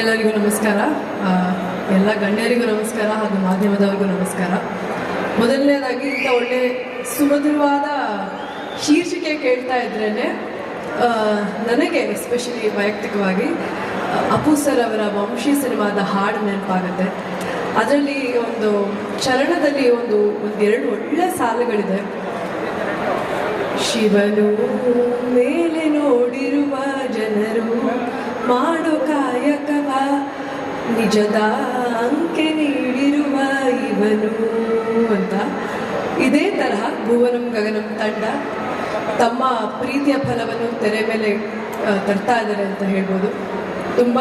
ಎಲ್ಲರಿಗೂ ನಮಸ್ಕಾರ. ಎಲ್ಲ ಗಣ್ಯರಿಗೂ ನಮಸ್ಕಾರ ಹಾಗೂ ಮಾಧ್ಯಮದವರಿಗೂ ನಮಸ್ಕಾರ. ಮೊದಲನೇದಾಗಿ ಇಂಥ ಒಳ್ಳೆ ಸುಮಧುರವಾದ ಶೀರ್ಷಿಕೆ ಕೇಳ್ತಾ ಇದ್ರೇ ನನಗೆ ಎಸ್ಪೆಷಲಿ ವೈಯಕ್ತಿಕವಾಗಿ ಅಪ್ಪು ಅಪು ಸರ್ ಅವರ ವಂಶಿ ಸಿನಿಮಾದ ಹಾಡು ನೆನಪಾಗುತ್ತೆ. ಅದರಲ್ಲಿ ಒಂದು ಚರಣದಲ್ಲಿ ಒಂದು ಒಂದೆರಡು ಒಳ್ಳೆ ಸಾಲುಗಳಿದೆ. ಶಿವನು ಮೇಲೆ ನೋಡಿರುವ ಜನರು, ಮಾಡೋ ನಿಜದ ಅಂಕೆ ನೀಡಿರುವ ಇವನು ಅಂತ. ಇದೇ ತರಹ ಭುವನಂ ಗಗನಂ ತಂಡ ತಮ್ಮ ಪ್ರೀತಿಯ ಫಲವನ್ನು ತೆರೆ ಮೇಲೆ ತರ್ತಾ ಇದ್ದಾರೆ ಅಂತ ಹೇಳ್ಬೋದು. ತುಂಬ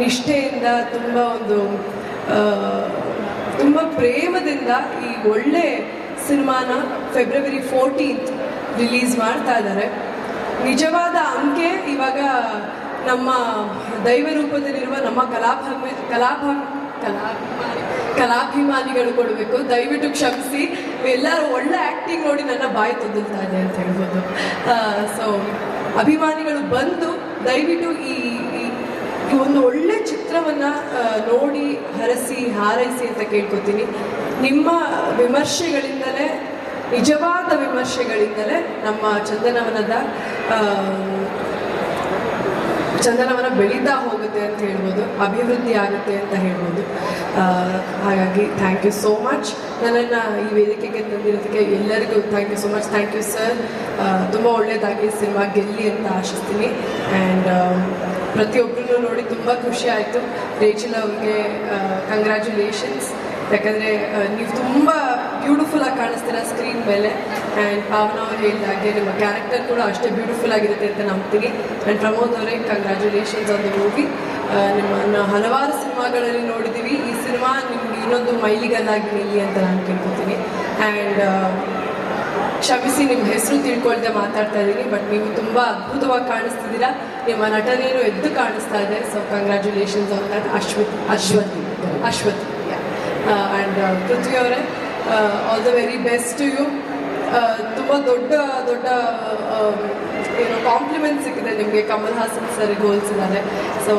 ನಿಷ್ಠೆಯಿಂದ, ತುಂಬ ಒಂದು ತುಂಬ ಪ್ರೇಮದಿಂದ ಈ ಒಳ್ಳೆ ಸಿನಿಮಾನ ಫೆಬ್ರವರಿ ಫೋರ್ಟೀನ್ತ್ ರಿಲೀಸ್ ಮಾಡ್ತಾ ಇದ್ದಾರೆ. ನಿಜವಾದ ಅಂಕೆ ಇವಾಗ ನಮ್ಮ ದೈವ ರೂಪದಲ್ಲಿರುವ ನಮ್ಮ ಕಲಾಭಾಮಿ ಕಲಾಭ ಕಲಾಭಿಮಾನಿ ಕಲಾಭಿಮಾನಿಗಳು ಕೊಡಬೇಕು. ದಯವಿಟ್ಟು ಕ್ಷಮಿಸಿ. ಎಲ್ಲರೂ ಒಳ್ಳೆ ಆ್ಯಕ್ಟಿಂಗ್ ನೋಡಿ ನನ್ನ ಬಾಯಿ ತೊಂದಿರ್ತಾ ಇದೆ ಅಂತ ಹೇಳ್ಬೋದು. ಸೊ ಅಭಿಮಾನಿಗಳು ಬಂದು ದಯವಿಟ್ಟು ಈ, ಈ- ಒಂದು ಒಳ್ಳೆ ಚಿತ್ರವನ್ನು ನೋಡಿ ಹರಸಿ, ಹಾರೈಸಿ ಅಂತ ಕೇಳ್ಕೊತೀನಿ. ನಿಮ್ಮ ವಿಮರ್ಶೆಗಳಿಂದಲೇ, ನಿಜವಾದ ವಿಮರ್ಶೆಗಳಿಂದಲೇ ನಮ್ಮ ಚಂದನವನದ ಚಂದನವನ ಬೆಳೀತಾ ಹೋಗುತ್ತೆ ಅಂತ ಹೇಳ್ಬೋದು, ಅಭಿವೃದ್ಧಿ ಆಗುತ್ತೆ ಅಂತ ಹೇಳ್ಬೋದು. ಹಾಗಾಗಿ ಥ್ಯಾಂಕ್ ಯು ಸೋ ಮಚ್ ನನ್ನನ್ನು ಈ ವೇದಿಕೆಗೆ ತಂದಿರೋದಕ್ಕೆ ಎಲ್ಲರಿಗೂ thank you so much thank you sir ತುಂಬ ಒಳ್ಳೆಯದಾಗಿ ಸಿನಿಮಾ ಗೆಲ್ಲಿ ಅಂತ ಆಶಿಸ್ತೀನಿ. ಆ್ಯಂಡ್ ಪ್ರತಿಯೊಬ್ಬರನ್ನು ನೋಡಿ ತುಂಬ ಖುಷಿ ಆಯಿತು. ರೇಚಲ್ ಅವ್ರಿಗೆ ಕಂಗ್ರ್ಯಾಚುಲೇಷನ್ಸ್ ಯಾಕಂದರೆ ನೀವು ತುಂಬ ಬ್ಯೂಟಿಫುಲ್ ಆಗಿ ಕಾಣಿಸ್ತೀರ ಸ್ಕ್ರೀನ್ ಮೇಲೆ ಆ್ಯಂಡ್ ಪಾವನ ಅವ್ರು ಹೇಳಿದಾಗೆ ನಿಮ್ಮ ಕ್ಯಾರೆಕ್ಟರ್ ಕೂಡ ಅಷ್ಟೇ ಬ್ಯೂಟಿಫುಲ್ ಆಗಿರುತ್ತೆ ಅಂತ ನಂಬ್ತೀನಿ. ಆ್ಯಂಡ್ ಪ್ರಮೋದ್ ಅವರೇ ಕಂಗ್ರ್ಯಾಚುಲೇಷನ್ಸ್ ಆನ್ ದ ಮೂವಿ ನಿಮ್ಮನ್ನು ಹಲವಾರು ಸಿನಿಮಾಗಳಲ್ಲಿ ನೋಡಿದ್ದೀವಿ ಈ ಸಿನಿಮಾ ನಿಮ್ಗೆ ಇನ್ನೊಂದು ಮೈಲಿಗಲ್ಲಾಗಿ ಅಂತ ನಾನು ಕೇಳ್ಕೊತೀನಿ. ಆ್ಯಂಡ್ ಕ್ಷಮಿಸಿ ನಿಮ್ಮ ಹೆಸರು ತಿಳ್ಕೊಳ್ದೆ ಮಾತಾಡ್ತಾ ಇದ್ದೀನಿ ಬಟ್ ನೀವು ತುಂಬ ಅದ್ಭುತವಾಗಿ ಕಾಣಿಸ್ತಿದ್ದೀರಾ. ನಿಮ್ಮ ನಟನೇನು ಎದ್ದು ಕಾಣಿಸ್ತಾ ಇದೆ. So congratulations that Ashwath Ashwathi Ashwathi and Prithvi ಅವರೇ all the very best to you ತುಂಬ ದೊಡ್ಡ ದೊಡ್ಡ ಏನೋ ಏನು ಕಾಂಪ್ಲಿಮೆಂಟ್ ಸಿಕ್ಕಿದೆ ನಿಮಗೆ. Kamal Haasan sir ಹೋಲಿಸಿದ್ದಾರೆ so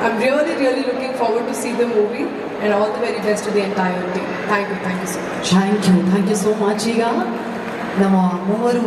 I am really really looking forward to see the movie and all the very best to the entire team thank you thank you so much thank you thank you so much ಈಗ ನಮ್ಮ ಮೂವರು